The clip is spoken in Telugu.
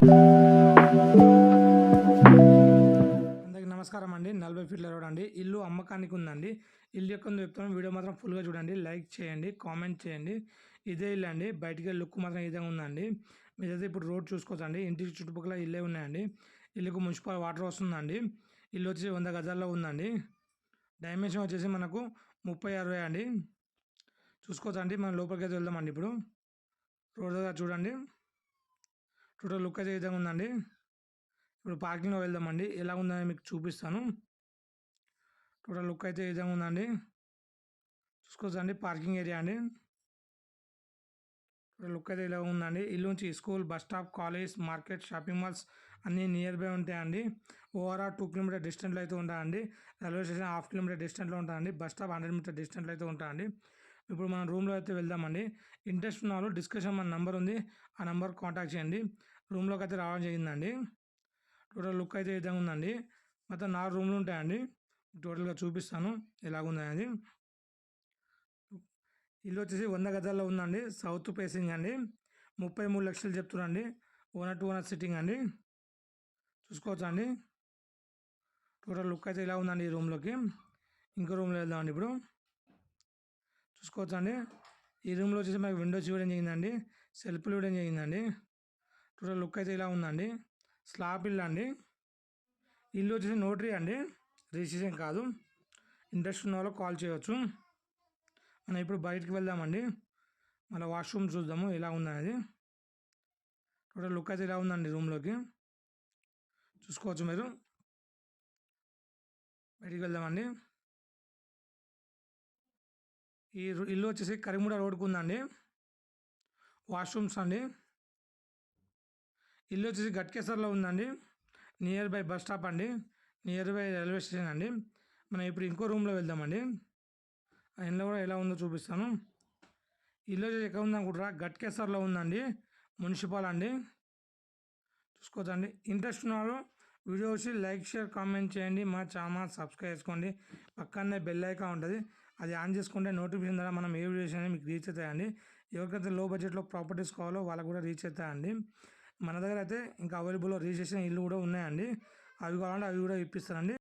అందరికి నమస్కారం అండి. నలభై ఫీట్ల రోడ్ అండి. ఇల్లు అమ్మకానికి ఉందండి. ఇల్లు యొక్క చెప్తాను వీడియో మాత్రం ఫుల్గా చూడండి. లైక్ చేయండి కామెంట్ చేయండి. ఇదే ఇల్లు అండి. బయటికి వెళ్ళి లుక్ మాత్రం ఇదే ఉందండి. మీరైతే ఇప్పుడు రోడ్ చూసుకోవచ్చండి. ఇంటికి చుట్టుపక్కల ఇల్లే ఉన్నాయండి. ఇల్లుకు మున్సిపల్ వాటర్ వస్తుందండి. ఇల్లు వచ్చి వంద గజాల్లో ఉందండి. డైమెన్షన్ వచ్చేసి మనకు ముప్పై అరవై అండి. చూసుకోవచ్చండి. మనం లోపలికి అయితే వెళ్దామండి ఇప్పుడు. రోడ్ దగ్గర చూడండి. టోటల్ లుక్ అయితే విధంగా ఉందండి. ఇప్పుడు పార్కింగ్లో వెళ్దామండి. ఎలా ఉందని మీకు చూపిస్తాను. టోటల్ లుక్ అయితే విధంగా ఉందండి. చూసుకోవచ్చండి పార్కింగ్ ఏరియా అండి. టోటల్ లుక్ అయితే ఇలా ఉందండి. ఇల్లు నుంచి school bus stop college market shopping malls అన్నీ నియర్ బై ఉంటాయండి. ఓవరాల్ టూ కిలోమీటర్ డిస్టెంట్లో అయితే ఉంటాయండి. రైల్వే స్టేషన్ హాఫ్ కిలోమీటర్ డిస్టెంట్లో ఉంటాయండి. బస్ స్టాప్ హండ్రెడ్ మీటర్ డిస్టెంట్లో అయితే ఉంటాయండి. ఇప్పుడు మనం రూమ్లో అయితే వెళ్దామండి. ఇంట్రెస్ట్ ఉన్న వాళ్ళు డిస్కషన్ మన నెంబర్ ఉంది. ఆ నెంబర్ కాంటాక్ట్ చేయండి. రూమ్లోకి అయితే రావడం జరిగిందండి. టోటల్ లుక్ అయితే ఈ విధంగా ఉందండి. మొత్తం నాలుగు రూమ్లు ఉంటాయండి. టోటల్గా చూపిస్తాను ఎలాగుందనేది ఇల్లు వచ్చేసి వంద గజాల్లో ఉందండి. సౌత్ ఫేసింగ్ అండి. ముప్పై మూడు లక్షలు చెప్తున్నాండి ఓనర్ టు ఓనర్ సిట్టింగ్ అండి. చూసుకోవచ్చా అండి? టోటల్ లుక్ అయితే ఇలా ఉందండి ఈ రూమ్లోకి. ఇంకో రూమ్లో వెళ్దామండి ఇప్పుడు. చూసుకోవచ్చు అండి ఈ రూమ్లో వచ్చేసి మనకి విండోస్ ఇవ్వడం జరిగిందండి. సెల్ఫ్లు ఇవ్వడం జరిగిందండి. టోటల్ లుక్ అయితే ఇలా ఉందండి. స్లాబ్ ఇల్లు అండి. ఇల్లు వచ్చేసి నోటరీ అండి. రిజిస్ట్రేషన్ కాదు. ఇంట్రెస్ట్ ఉన్న వాళ్ళు కాల్ చేయవచ్చు మనం ఇప్పుడు బయటికి వెళ్దామండి. మళ్ళీ వాష్రూమ్ చూద్దాము ఎలా ఉందనేది. టోటల్ లుక్ అయితే ఇలా ఉందండి రూమ్లోకి. చూసుకోవచ్చు మీరు. బయటికి వెళ్దామండి. ఈ ఇల్లు వచ్చేసి కరీముడ రోడ్కు ఉందండి. వాష్రూమ్స్ అండి. ఇల్లు వచ్చేసి గట్కేసర్లో ఉందండి. నియర్ బై బస్ స్టాప్ అండి. నియర్ బై రైల్వే స్టేషన్ అండి. మనం ఇప్పుడు ఇంకో రూమ్లో వెళ్దామండి. ఇంట్లో కూడా ఎలా ఉందో చూపిస్తాను. ఇల్లు వచ్చేసి ఎక్కడ ఉందనుకుంటారా గట్కేసర్లో ఉందండి. మున్సిపల్ అండి. చూసుకోవచ్చండి. ఇంట్రెస్ట్ ఉన్నారు వీడియో వచ్చి లైక్ షేర్ కామెంట్ చేయండి. మా ఛానల్ సబ్స్క్రైబ్ చేసుకోండి. పక్కనే బెల్ ఐకాన్ ఉంటుంది. అది ఆన్ చేసుకుంటే నోటిఫికేషన్ ద్వారా మనం ఏ వీడియోస్ అనేది మీకు రీచ్ అవుతాయండి. ఎవరికైతే లో బడ్జెట్లో ప్రాపర్టీస్ కావాలో వాళ్ళకు కూడా రీచ్ అవుతాయండి. మన దగ్గర అయితే ఇంకా అవైలబుల్లో రిజిస్ట్రేషన్ ఇల్లు కూడా ఉన్నాయండి. అవి కావాలంటే అవి కూడా ఇప్పిస్తారండి